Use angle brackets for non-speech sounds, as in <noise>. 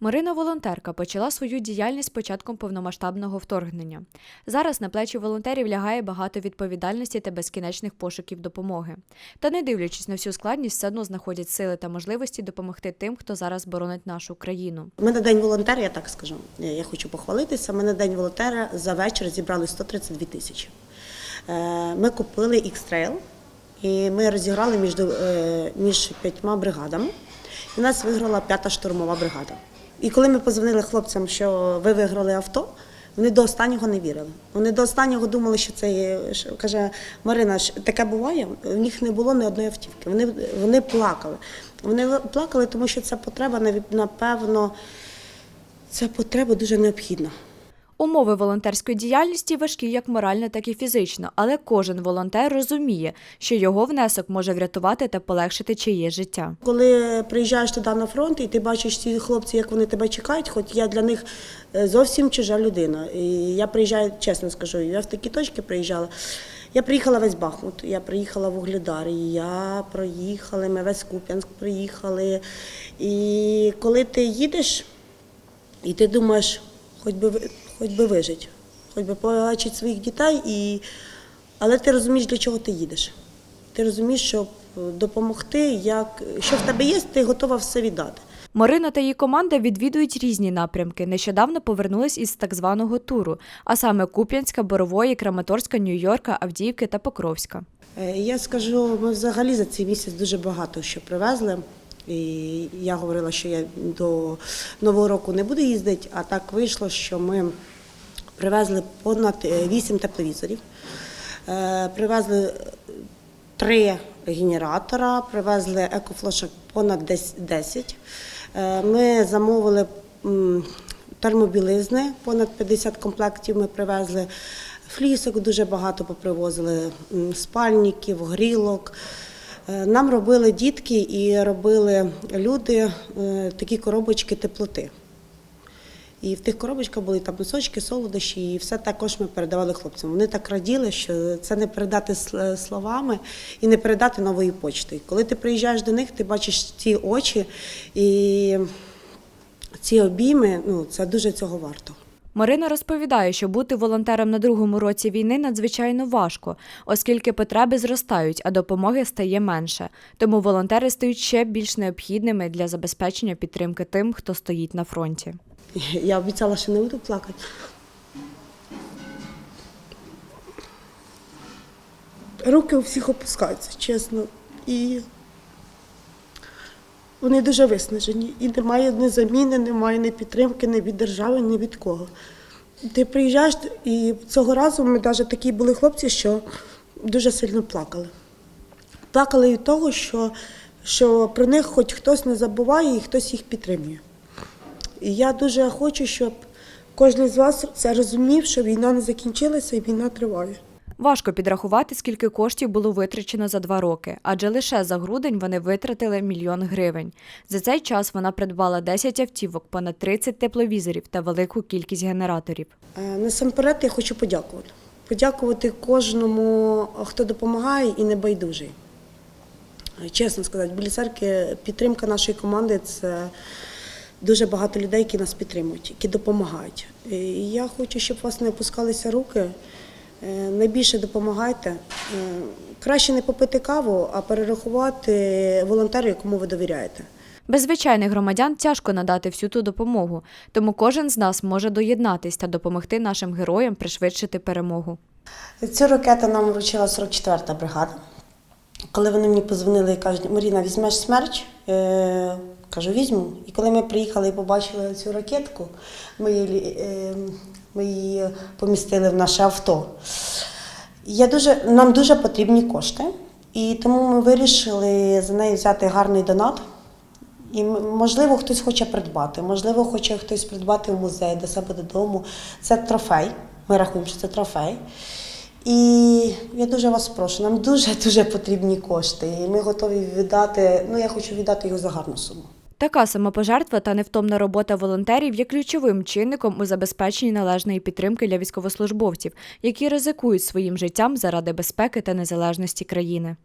Марина волонтерка почала свою діяльність початком повномасштабного вторгнення. Зараз на плечі волонтерів лягає багато відповідальності та безкінечних пошуків допомоги. Та не дивлячись на всю складність, все одно знаходять сили та можливості допомогти тим, хто зараз боронить нашу країну. Ми на день волонтера, я так скажу. Я хочу похвалитися. Ми на день волонтера за вечір зібрали 132 тисячі. Е, Ми купили X-Trail і ми розіграли між, е, між п'ятьма бригадами. І нас виграла п'ята штурмова бригада. І коли ми позвонили хлопцям, що ви виграли авто, вони до останнього не вірили. Вони до останнього думали, що це є. що- каже Марина, що таке буває. У них не було ні одної автівки. Вони, вони плакали. Вони плакали, тому що ця потреба напевно. Ця потреба дуже необхідна. Умови волонтерської діяльності важкі як морально, так і фізично, але кожен волонтер розуміє, що його внесок може врятувати та полегшити чиє життя. Коли приїжджаєш туди на фронт і ти бачиш ці хлопці, як вони тебе чекають, хоч я для них е, зовсім чужа людина. І я приїжджаю, чесно скажу, я в такі точки приїжджала. Я приїхала весь Бахмут, я приїхала в Угледар, я проїхала, ми весь Куп'янськ приїхали. І коли ти їдеш, і ти думаєш, хоч би, хоч би вижити, хоч би побачити своїх дітей, і... але ти розумієш, для чого ти їдеш. Ти розумієш, щоб допомогти, як... що в тебе є, ти готова все віддати. Марина та її команда відвідують різні напрямки. Нещодавно повернулись із так званого туру, а саме Куп'янська, Борової, Краматорська, Нью-Йорка, Авдіївки та Покровська. Е, Я скажу, ми взагалі за цей місяць дуже багато що привезли. І я говорила, що я до Нового року не буду їздити, а так вийшло, що ми привезли понад 8 тепловізорів, Е, привезли три генератора, привезли екофлошок понад дес- 10. Е, Ми замовили термобілизни, понад 50 комплектів ми привезли. Флісок дуже багато попривозили, спальників, грілок. Е, Нам робили дітки і робили люди е, такі коробочки теплоти. І в тих коробочках були там носочки, солодощі, і все також ми передавали хлопцям. Вони так раділи, що це не передати сл- словами і не передати новою почтою. Коли ти приїжджаєш до них, ти бачиш ці очі і ці обійми, ну це дуже цього варто. Марина розповідає, що бути волонтером на другому році війни надзвичайно важко, оскільки потреби зростають, а допомоги стає менше. Тому волонтери стають ще більш необхідними для забезпечення підтримки тим, хто стоїть на фронті. Я обіцяла, що не буду плакати. Руки у всіх опускаються, чесно. І вони дуже виснажені. І немає ні заміни, немає ні підтримки, ні від держави, ні від кого. Ти приїжджаєш, і цього разу ми навіть такі були хлопці, що дуже сильно плакали. Плакали від того, що, що про них хоч хтось не забуває і хтось їх підтримує. І я дуже хочу, щоб кожен з вас це розумів, що війна не закінчилася і війна триває. Важко підрахувати, скільки коштів було витрачено за два роки, адже лише за грудень вони витратили мільйон гривень. За цей час вона придбала 10 автівок, понад 30 тепловізорів та велику кількість генераторів. Е, Насамперед я хочу подякувати. Подякувати кожному, хто допомагає і не байдужий. Е, Чесно сказати, біля церкви підтримка нашої команди це дуже багато людей, які нас підтримують, які допомагають. І я хочу, щоб у вас не опускалися руки. Е, Найбільше допомагайте. Е, Краще не попити каву, а перерахувати волонтеру, якому ви довіряєте. Без звичайних громадян тяжко надати всю ту допомогу, тому кожен з нас може доєднатись та допомогти нашим героям пришвидшити перемогу. Цю ракету нам вручила 44-та бригада. Коли вони мені позвонили і кажуть, Маріна, візьмеш смерч? Е, кажу, візьму. І коли ми приїхали і побачили цю ракетку, ми її, е, ми її помістили в наше авто. Я дуже, нам дуже потрібні кошти, і тому ми вирішили за неї взяти гарний донат. І можливо хтось хоче придбати, можливо, хоче хтось придбати в музей до себе додому. Це трофей. Ми рахуємо, що це трофей. І я дуже вас прошу, нам дуже <laughs> дуже потрібні кошти. І ми готові віддати. Ну я хочу віддати його за гарну суму. Така самопожертва та невтомна робота волонтерів є ключовим чинником у забезпеченні належної підтримки для військовослужбовців, які ризикують своїм життям заради безпеки та незалежності країни.